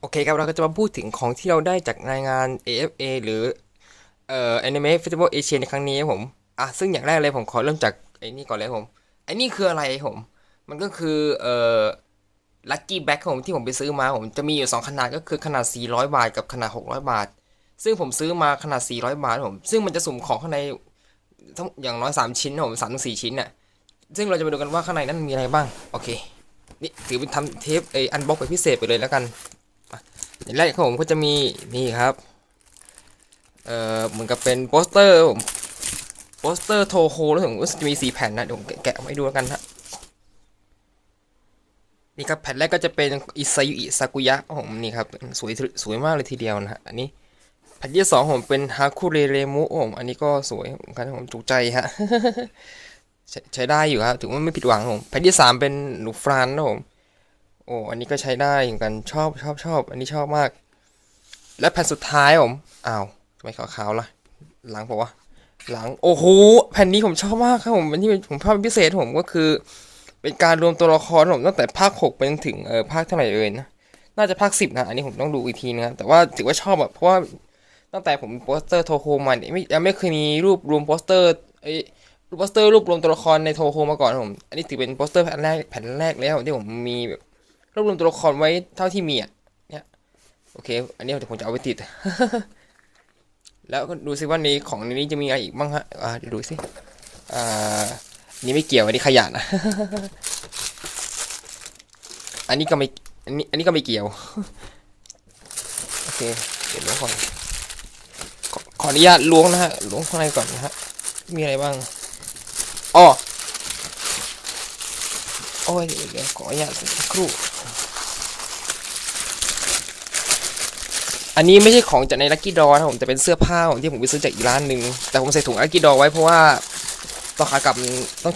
โอเคครับ เราก็จะมาพูดถึงของที่เราได้จากรายงาน AFA หรือเอ่อ Anime Festival Asia ในครั้งนี้ครับผม อะ ซึ่งอย่างแรกเลยผมขอเริ่มจากไอ้นี่ก่อนเลยครับผม ไอ้นี่คืออะไรครับผม มันก็คือเอ่อ Lucky Bag ครับผมที่ผมไปซื้อมาผม จะมีอยู่ 2 ขนาดก็คือขนาด 400 บาท กับขนาด 600 บาท ซึ่งผมซื้อมาขนาด 400 บาทครับผม ซึ่งมันจะสุ่มของข้างในอย่างน้อย 3 ชิ้นครับผม3ถึง4ชิ้นน่ะ ซึ่งเราจะมาดูกันว่าข้างในนั้นมีอะไรบ้าง โอเค นี่ถือเป็นทำเทปไออันบ็อกไปพิเศษไปเลยแล้วกัน แรกครับผมก็จะมีนี่ครับ เอ่อเหมือนกับเป็นโปสเตอร์ผมโปสเตอร์โทโฮแล้วผมก็จะมีสี่แผ่นนะเดี๋ยวผมแกะออกมาดูแล้วกันฮะนี่ครับแผ่นแรกก็จะเป็นอิซายุอิซากุยะผมนี่ครับสวยสวยมากเลยทีเดียวนะฮะอันนี้แผ่นที่สองผมเป็นฮาคุเรเรมุผมอันนี้ก็สวยเหมือนกันครับผมถูกใจฮะใช้ได้อยู่ครับถือว่าไม่ผิดหวังผมแผ่นที่สามเป็นหนูฟรานนะผม โอ้อันนี้ก็ใช้ได้เหมือนกันชอบชอบชอบอันนี้ชอบมาก และแผ่นสุดท้ายผมอ้าวทำไมขาวๆล่ะหลังบอกว่าหลังโอ้โหแผ่นนี้ผมชอบมากครับผมอันนี้เป็นผมชอบพิเศษผมก็คือ เป็นการรวมตัวละครผมตั้งแต่ภาคหกไปจนถึงเออภาคเท่าไหร่เอ่ยนะน่าจะภาคสิบนะอันนี้ผมต้องดูอีกทีนะครับแต่ว่าถือว่าชอบอะเพราะว่าตั้งแต่ผมโปสเตอร์โทโฮมาเนี่ยไม่ยังไม่เคยมีรูปรวมโปสเตอร์ไอ้รูปโปสเตอร์รูปรวมตัวละครในโทโฮมาก่อนผม อันนี้ถือเป็นโปสเตอร์แผ่นแรกแผ่นแรกแล้วที่ผมมีแบบ รวบรวมตัวละครไว้เท่าที่มีอะเนี่ยโอเค อันนี้เดี๋ยวผมจะเอาไปติด แล้วก็ดูซิว่าในของในนี้จะมีอะไรอีกบ้างฮะอ่าเดี๋ยวดูสิอ่านี้ไม่เกี่ยวอันนี้ขยะนะ อันนี้ก็ไม่อันนี้อันนี้ก็ไม่เกี่ยว โอเคเดี๋ยวล้วงก่อนขออนุญาตล้วงนะฮะล้วงข้างในก่อนนะฮะมีอะไรบ้างอ๋อโอ้ยเดี๋ยวขออนุญาตสักครู่ อันนี้ไม่ใช่ของจากในลั c กี้ดอนะผมแต่เป็นเสื้อผ้าของที่ผมไปซื้อจากอีกร้านหนึ่งแต่ผมใส่ถุงลั c กี้ดอไว้เพราะว่าตอนขากลับต้อง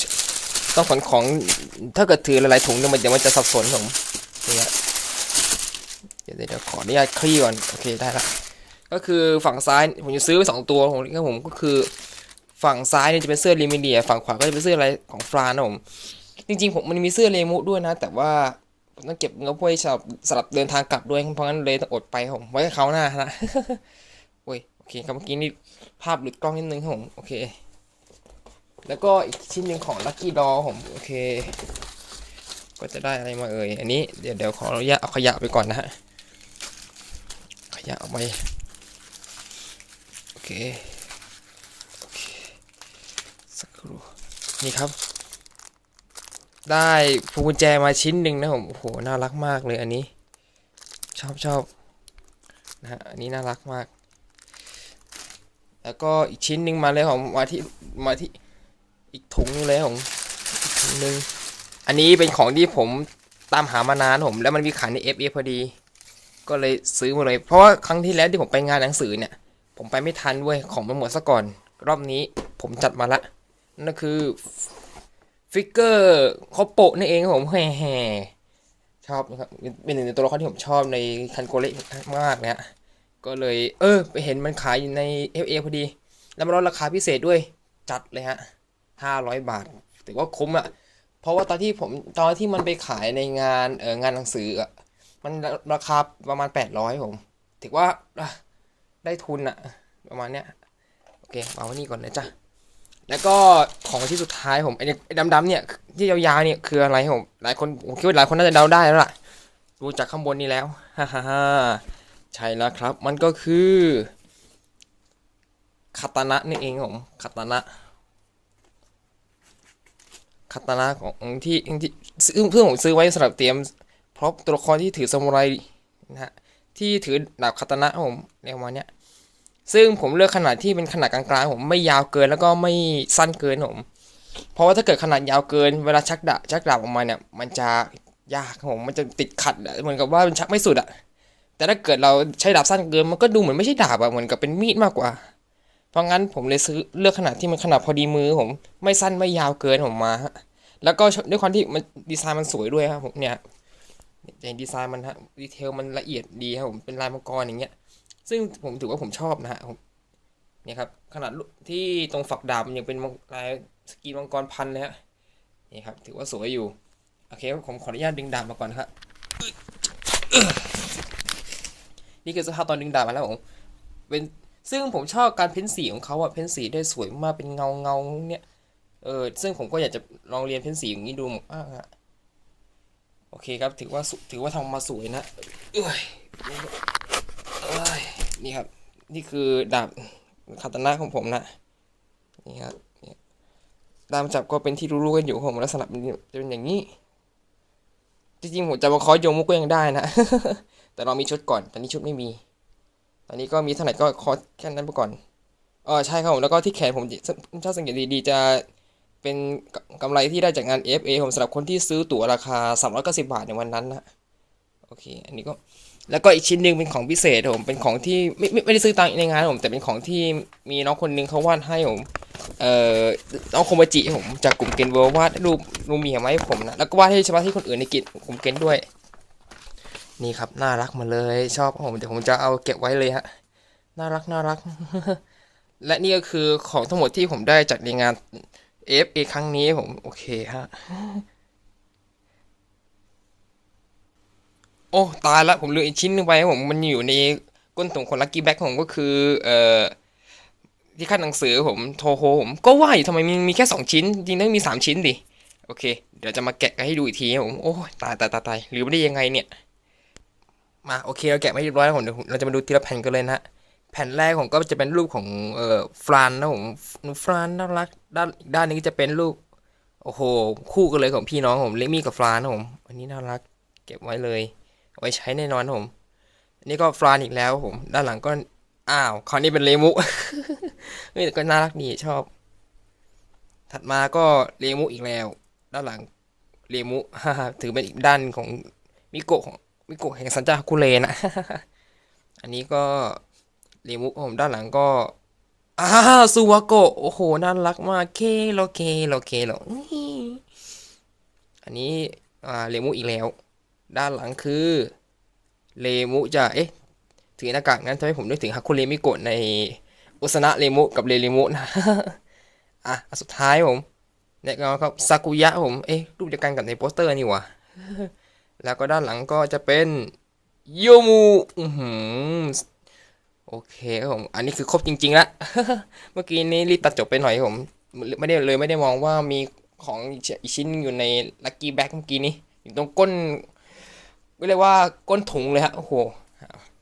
ต้องขนของถ้าเกิดถือหลายๆถุงเนี่ยมันเดี๋ยวมันจะสับสนผมนี่ฮะเดี๋ยวเดี๋ยวเดี๋ยวขออนุญาตคลี่ก่อนโอเคได้ละก็คือฝั่งซ้ายผมจะซื้อไปสองตัวของผมก็คือ ฝั่งซ้ายเนี่ยจะเป็นเสื้อลิมิเดีย ฝั่งขวาก็จะเป็นเสื้ออะไรของฟรานนะผมจริงๆผมมันมีเสื้อเลมุด้วยนะ แต่ว่า ต้องเก็บเงินไว้สำหรับสำหรับเดินทางกลับด้วย เพราะงั้นเลยต้องอดไปผมไว้เขาหน้านะโอ้ยโอเคครับเมื่อกี้นี่ภาพหลุดกล้องนิดนึงครับผมโอเค แล้วก็อีกชิ้นหนึ่งของลัคกี้ดอผมโอเค ก็จะได้อะไรมาเอ่ยอันนี้เดี๋ยวเดี๋ยวขออนุญาตเอาขยะไปก่อนนะฮะขยะเอาไปโอเคสักครู่นี่ครับ ได้พวงกุญแจมาชิ้นหนึ่งนะผมโอ้โหน่ารักมากเลยอันนี้ ชอบชอบนะฮะอันนี้น่ารักมาก แล้วก็อีกชิ้นหนึ่งมาเลยผมมาที่มาที่อีกถุงหนึงเลยผมอีกถุงหนึ่งอันนี้เป็นของที่ผมตามหามานานผม แล้วมันมีขายใน FA พอดี ก็เลยซื้อมาเลย เพราะว่าครั้งที่แล้วที่ผมไปงานหนังสือเนี่ย ผมไปไม่ทันเว้ยของมันหมดซะก่อน รอบนี้ผมจัดมาละนั่นคือ ฟิกเกอร์คอปโปะนี่เองครับผมแห่ๆชอบนะครับเป็นหนึ่งในตัวละครที่ผมชอบในคันโกเละมากนะฮะก็เลยเออ ไปเห็นมันขายอยู่ใน FA พอดี แล้วมันลดราคาพิเศษด้วยจัดเลยฮะห้าร้อยบาทถือว่าคุ้มอะเพราะว่าตอนที่ผมตอนที่มันไปขายในงานเอองานหนังสืออะมันราคาประมาณแปดร้อยผมถือว่าได้ทุนอะประมาณเนี้ยโอเคเอาไว้นี่ก่อนนะจ๊ะ แล้วก็ของที่สุดท้ายผมไอ้ดำๆเนี่ยที่ยาวๆเนี่ยคืออะไรผมหลายคนผมคิดว่าหลายคนน่าจะเดาได้แล้วล่ะดูจากข้างบนนี้แล้วฮ่าฮ่าฮ่าใช่แล้วครับ มันก็คือคาตานะนี่เองผมคาตานะคาตานะของที่ที่ซึ่งเพื่อนผมซื้อไว้สำหรับเตรียมพร็อพตัวละครที่ถือซามูไรนะฮะที่ถือดาบคาตานะผมในประมาณเนี้ย ซึ่งผมเลือกขนาดที่เป็นขนาดกลางๆผมไม่ยาวเกินแล้วก็ไม่สั้นเกินผม เพราะว่าถ้าเกิดขนาดยาวเกินเวลาชักดาบชักดาบออกมาเนี่ย มันจะยากผมมันจะติดขัดเหมือนกับว่ามันชักไม่สุดอะแต่ถ้าเกิดเราใช้ดาบสั้นเกินมันก็ดูเหมือนไม่ใช่ดาบอะเหมือนกับเป็นมีดมากกว่า เพราะงั้นผมเลยซื้อเลือกขนาดที่มันขนาดพอดีมือผมไม่สั้นไม่ยาวเกินผมมาฮะแล้วก็ด้วยความที่มันดีไซน์มันสวยด้วยครับผมเนี่ยอย่างดีไซน์มันฮะดีเทลมันละเอียดดีครับผมเป็นลายมังกรอย่างเงี้ย ซึ่งผมถือว่าผมชอบนะฮะเนี่ยครับขนาดที่ตรงฝักดาบยังเป็นลายสกีมังกรพันเลยฮะนี่ครับ ถือว่าสวยอยู่ โอเคผมขออนุญาตดึงดาบมาก่อนครับนี่คือสภาพตอนดึงดาบมาแล้วผมเป็นซึ่งผมชอบการเพ้นสีของเขาอะเพ้นสีได้สวยมากเป็นเงาเงาเนี่ยเออซึ่งผมก็อยากจะลองเรียนเพ้นสีอย่างนี้ดูมากอะโอเคครับถือว่าถือว่าทำมาสวยนะเอ้ย นี่ครับ นี่คือดาบคาตานะของผมนะ นี่ครับดาบจับก็เป็นที่รู้ๆกันอยู่ผมลักษณะจะเป็นอย่างนี้ จริงๆผมจะมาคอยโยมุกก็ยังได้นะ แต่เรามีชุดก่อน ตอนนี้ชุดไม่มี ตอนนี้ก็มีเท่าไหร่ก็คอแค่นั้นไปก่อนเออใช่ครับผมแล้วก็ที่แขนผมถ้าสังเกตดีๆจะเป็นกกำไรที่ได้จากงาน FA ผมสำหรับคนที่ซื้อตั๋วราคา390บาทในวันนั้นนะ โอเค อันนี้ก็ แล้วก็อีกชิ้นหนึ่งเป็นของพิเศษผมเป็นของที่ไม่ไม่ไม่ได้ซื้อตังในงานผมแต่เป็นของที่มีน้องคนหนึงเขาวาดให้ผมเอ่อน้องโคมจิผมจากกลุ่มเกนเวิร์วาดรูปรูมีมาให้ผมนะแล้วก็วาดให้เฉพาะที่คนอื่นในกิจกลุ่มเกนด้วย นี่ครับน่ารักมาเลยชอบผมเดี๋ยวผมจะเอาเก็บไว้เลยฮะน่ารักน่ารัก และนี่ก็คือของทั้งหมดที่ผมได้จากในงาน FA ครั้งนี้ผมโอเคฮะ โอ้ตายละผมลืมอีกชิ้นหนึงไปผมมันอยู่ในก้นถุงคนลักกี้แบ็คผมก็คือ เอ่อที่ขั้นหนังสือผมโทโฮผมก็ว่าอยู่ทำไมมีมีแค่สองชิ้น จริงต้องมีสามชิ้นดิโอเค เดี๋ยวจะมาแกะกันให้ดูอีกทีผมโอ้ตายตายตายตายหรือไม่ได้ยังไงเนี่ย มาโอเคเราแกะไม่เรียบร้อยแล้วผมเดี๋ยวเราจะมาดูทีละแผ่นกันเลยนะแผ่นแรกผมก็จะเป็นรูปของเอ่อฟรานนะผมฟรานน่ารักด้านอีกด้านนี้จะเป็นรูปโอ้โหคู่กันเลยของพี่น้องผมเลมี่กับฟรานนะผมอันนี้น่ารัก เก็บไว้เลย ไว้ใช้แน่นอนผม อันนี้ก็ฟรานอีกแล้วผม ด้านหลังก็ อ้าวคราวนี้เป็นเลมุเฮ้ยก็น่ารักดีชอบ ถัดมาก็เลมุอีกแล้ว ด้านหลังเลมุถือเป็นอีกด้านของมิโกะของมิโกะแห่งสันจาคุเรนะ อันนี้ก็เรมุผมด้านหลังก็อ้าซูวาโกะโอ้โหน่ารักมากเคโลเคโลเคโลอื้ออันนี้อ่าเรมุอีกแล้ว ด้านหลังคือเรมุจะเอ๊ะถือหน้ากากนั้นทำให้ผมนึกถึงฮาคุเรมิโกะในอุสนะเรมุกับเรเรมุนะอะสุดท้ายผมเนี่ยก็ครับซากุยะผมเอ๊ะรูปเดียวกันกับในโปสเตอร์นี่ว่าแล้วก็ด้านหลังก็จะเป็นโยมูอือหือโอเคครับผม อันนี้คือครบจริงๆละ เมื่อกี้นี้รีบตัดจบไปหน่อยผมไม่ได้เลยไม่ได้มองว่ามีของอีกชิ้นอยู่ในลัคกี้แบ็กเมื่อกี้นี้อยู่ตรงก้น เรียกว่าก้นถุงเลยฮะโอ้โห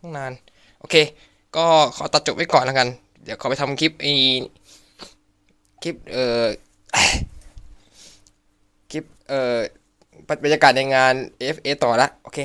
ต้องนาน โอเค ก็ขอตัดจบไว้ก่อนแล้วกัน เดี๋ยวขอไปทำคลิปไอคลิปเอ่อคลิปเอ่อบรรยากาศในงาน FA ต่อละโอเค